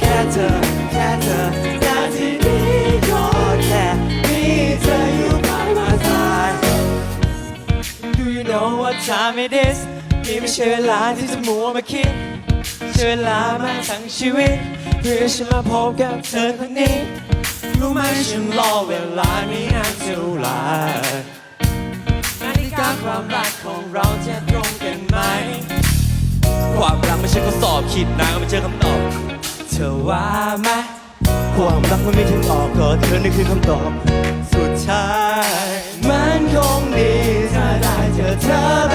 แค่เธอ แค่เธอนาทีนี้ขแค่มีเธออยู่ข้างมาย Do you know time it is นี่ไม่ใช่เวลาที่จะมัวมาคิดใช่เวลามาทั้งชีวิต เพื่อฉันมาพบกับเธอคนนี้ รู้ไหมฉันรอเวลานี้นานเท่าไหร่นาฬิกาความรักของเราจะตรงกันไหม ความรักไม่ใช่ข้อสอบขีดนางไม่ใช่คำตอบ เธอว่าไหมความรักมันไม่ถึงออกก็เธอนี่คือคำตอบ สุดท้ายมันคงดีถ้าได้เจอเธอ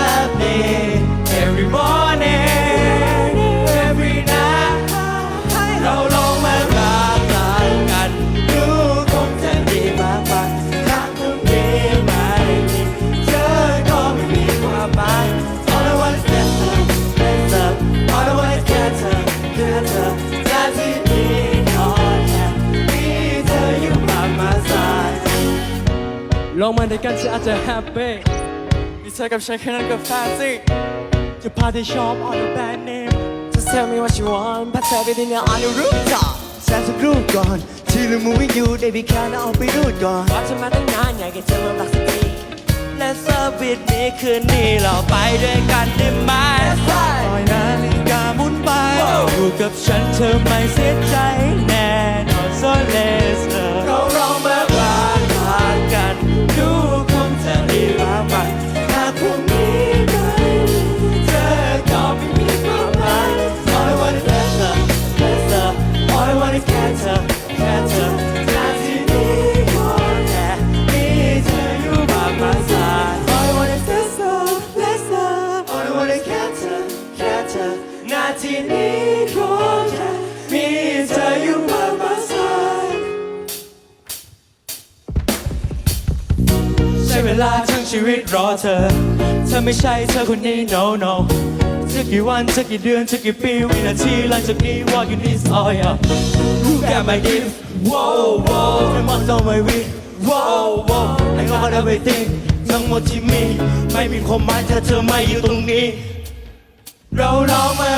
ลงมาด้วยกันฉันอาจจะแฮปปี้มีเธอกับฉันแค่นั้นก็แฟนซีจะพาที่ชอบ on the band name Just tell me what you want พัดเธอไปดินเนอร์ on the rooftop แซมสักรูปก่อนที่ลืมมือไว้อยู่ได้พี่แค่เอาไปรูดก่อนว่าจะมาตั้งนานอยากให้เธอมาบักสักทีและเซอร์วิสนี้คืนนี้เราไปด้วยกันได้ไหมปล่อยนาฬิกาหมุนไปอยู่กับฉันเธอไม่เสียใจ I want is better ลาทั้งชีวิตรอเธอ เธอไม่ใช่เธอคนนี้ no no จะกี่วันจะกี่เดือนจะกี่ปีวินาทีหลังจากนี้ what you need oh yeah Look at my gift wow wow แค่มองต่อ my week wow wow I got everything ทั้งหมดที่มีไม่มีความหมายถ้าเธอไม่อยู่ตรงนี้ เราลองมา